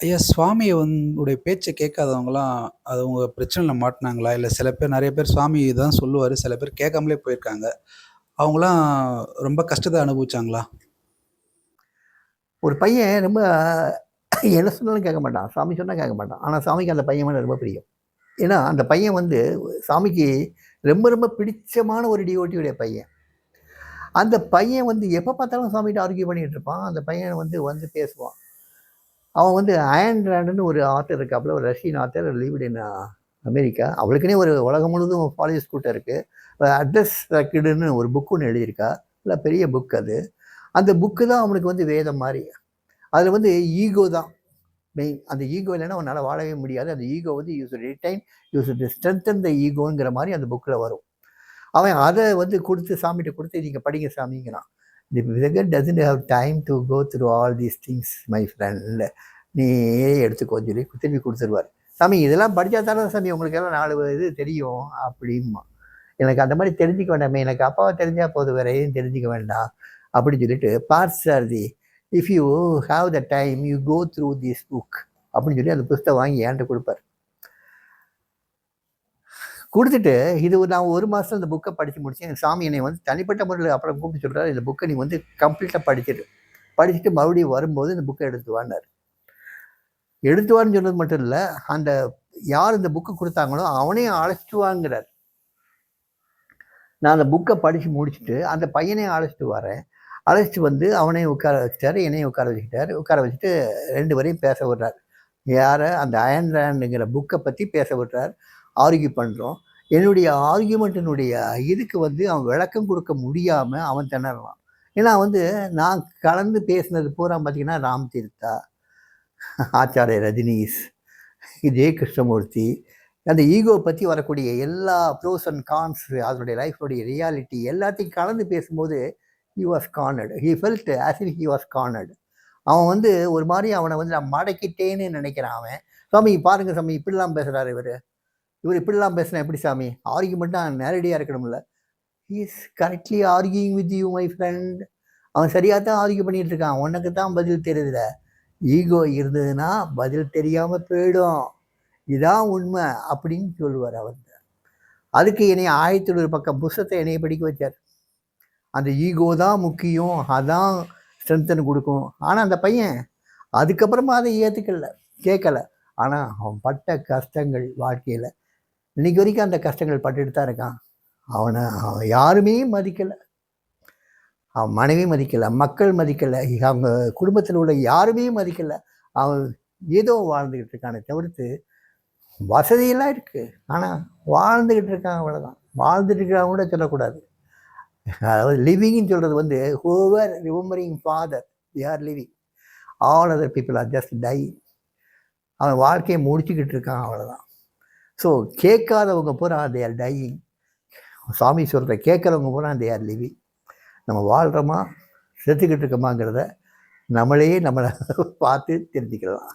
ஐயா சுவாமிய உடைய பேச்சை கேட்காதவங்கலாம், அது உங்க பிரச்சனையில் மாட்டினாங்களா இல்லை சில பேர் நிறைய பேர் சுவாமி தான் சொல்லுவார் சில பேர் கேட்காமலே போயிருக்காங்க. அவங்களாம் ரொம்ப கஷ்டத்தை அனுபவிச்சாங்களா? ஒரு பையன் ரொம்ப என்ன சொன்னாலும் கேட்க மாட்டான். சாமி சொன்னால் கேட்க மாட்டான். ஆனால் சாமிக்கு அந்த பையன் மேலே ரொம்ப பிரியம். ஏன்னா, அந்த பையன் வந்து சாமிக்கு ரொம்ப ரொம்ப பிடிச்சமான ஒரு டிஓட்டியுடைய பையன். அந்த பையன் வந்து எப்போ பார்த்தாலும் சாமிகிட்ட ஆர்கியூ பண்ணிகிட்டு இருப்பான். அந்த பையன் வந்து வந்து பேசுவான். அவன் வந்து அயன் ராண்டுன்னு ஒரு ஆத்தர் இருக்காப்புல. ஒரு Russian author lived in America. அவளுக்குன்னே ஒரு உலகம் முழுவதும் ஃபாலோயர்ஸ் கூட்டம் இருக்குது அட்ரஸ் ரெக்கர்டுன்னு ஒரு புக் ஒன்று எழுதியிருக்கா. இல்லை பெரிய புக் அது. அந்த புக்கு தான் அவனுக்கு வந்து வேதம் மாதிரி அதில் வந்து ஈகோ தான் மெயின். அந்த ஈகோ இல்லைன்னா அவனால் வாழவே முடியாது. அந்த ஈகோ வந்து use retain use strengthen the ஈகோங்கிற மாதிரி அந்த புக்கில் வரும். அவன் அதை வந்து கொடுத்து சாமிட்ட கொடுத்து நீங்கள் படிங்க சாமிங்கிறான். The figure doesn't have time to go through all these things my friend. நீயே எடுத்துக்கோன்னு சொல்லி திருப்பி கொடுத்துருவார் சாமி இதெல்லாம் படித்தா தானே சாமி உங்களுக்கு எல்லாம் நாலு இது தெரியும் அப்படிமா எனக்கு அந்த மாதிரி தெரிஞ்சுக்க வேண்டாமே. எனக்கு அப்பாவை தெரிஞ்சால் போதும். வேற எதுவும் தெரிஞ்சுக்க வேண்டாம். அப்படின்னு சொல்லிட்டு the if you have the time you go through this book அப்படின்னு சொல்லி அந்த புஸ்தகம் வாங்கி ஏன்ட்டு கொடுப்பார் கொடுத்துட்டு இது நான் ஒரு மாதம் இந்த புக்கை படித்து முடிச்சேன். எனக்கு சாமி என்னை வந்து தனிப்பட்ட முறையில் அப்புறம் கூப்பிட்டு சொல்கிறார் "இந்த புக்கை நீ வந்து கம்ப்ளீட்டாக படிச்சுட்டு படிச்சுட்டு மறுபடியும் வரும்போது இந்த புக்கை எடுத்து வான்னாரு." எடுத்து வான்னு சொன்னது மட்டும் இல்லை அந்த யார் இந்த புக்கு கொடுத்தாங்களோ அவனையும் அழைச்சிட்டு வாங்கிறாரு. நான் அந்த புக்கை படித்து முடிச்சுட்டு, அந்த பையனையும் அழைச்சிட்டு வரேன். அழைச்சிட்டு வந்து அவனையும் உட்கார வச்சுட்டாரு. என்னையும் உட்கார வச்சுக்கிட்டாரு. உட்கார வச்சுட்டு ரெண்டு பேரையும் பேச விடுறார் யாரை அந்த அயன் ராண்டுங்கிற புக்கை பற்றி பேச விடுறார். ஆர்கியூ பண்ணுறோம் என்னுடைய ஆர்கியூமெண்ட்டினுடைய இதுக்கு வந்து அவன் விளக்கம் கொடுக்க முடியாமல் அவன் திணறான். ஏன்னா வந்து நான் கலந்து பேசினது பூரா பார்த்தீங்கன்னா, ராம் தீர்த்தா, ஆச்சார்ய ரஜினீஷ், இதே கிருஷ்ணமூர்த்தி, அந்த ஈகோ பற்றி வரக்கூடிய எல்லா ப்ரோஸ் அண்ட் கான்ஸ் அதனுடைய லைஃப்னுடைய ரியாலிட்டி எல்லாத்தையும் கலந்து பேசும்போது he was cornered. He felt as in he was cornered. அவன் வந்து ஒரு மாதிரி அவனை வந்து நான் மடக்கிட்டேன்னு நினைக்கிறான் அவன். சாமி பாருங்க சாமி இப்படிலாம் பேசுகிறாரு இவர் இவர் இப்படிலாம் பேசினா எப்படி சாமி? ஆர்கியூமென்ட்டா நேரடியாக இருக்கணும்ல. Is correctly arguing with you my friend. அவன் சரியாக தான் ஆர்கியூ பண்ணிகிட்டு இருக்கான். உனக்கு தான் பதில் தெரியுதுல. ஈகோ இருந்ததுன்னா பதில் தெரியாமல் போயிடும். இதான் உண்மை அப்படின்னு சொல்லுவார் அவர். அதுக்கு என்னைய 1100 பக்கம் புஸ்தத்தை என்னைய படிக்க வச்சார் அந்த ஈகோ தான் முக்கியம். அதான் ஸ்ட்ரென்த்தன் கொடுக்கும் ஆனால் அந்த பையன் அதுக்கப்புறமா அதை ஏற்றுக்கல கேட்கல. ஆனால் அவன் பட்ட கஷ்டங்கள் வாழ்க்கையில் இன்னைக்கு வரைக்கும் அந்த கஷ்டங்கள் பட்டுட்டு தான் இருக்கான். அவனை அவன் யாருமே மதிக்கலை அவன் மனைவி மதிக்கலை மக்கள் மதிக்கலை அவங்க குடும்பத்தில் உள்ள யாருமே மதிக்கலை அவன் ஏதோ வாழ்ந்துக்கிட்டு இருக்கானே தவிர்த்து, வசதியெல்லாம் இருக்குது ஆனால் வாழ்ந்துக்கிட்டு இருக்கான் அவ்வளோதான் வாழ்ந்துட்டு இருக்கிறவங்க கூட சொல்லக்கூடாது. அதாவது லிவிங்னு சொல்கிறது வந்து whoever remembering father they are living. All other people are just die அவன் வாழ்க்கையை முடிச்சுக்கிட்டு இருக்கான் அவ்வளோதான் ஸோ கேட்காதவங்க பூரா தே ஆர் டையிங். சாமி சொல்கிற கேட்குறவங்க பூரா தே ஆர் லிவிங். நம்ம வாழ்கிறோமா செத்துக்கிட்டு இருக்கோமாங்கிறத நம்மளே நம்மளை பார்த்து தெரிஞ்சுக்கலாம்.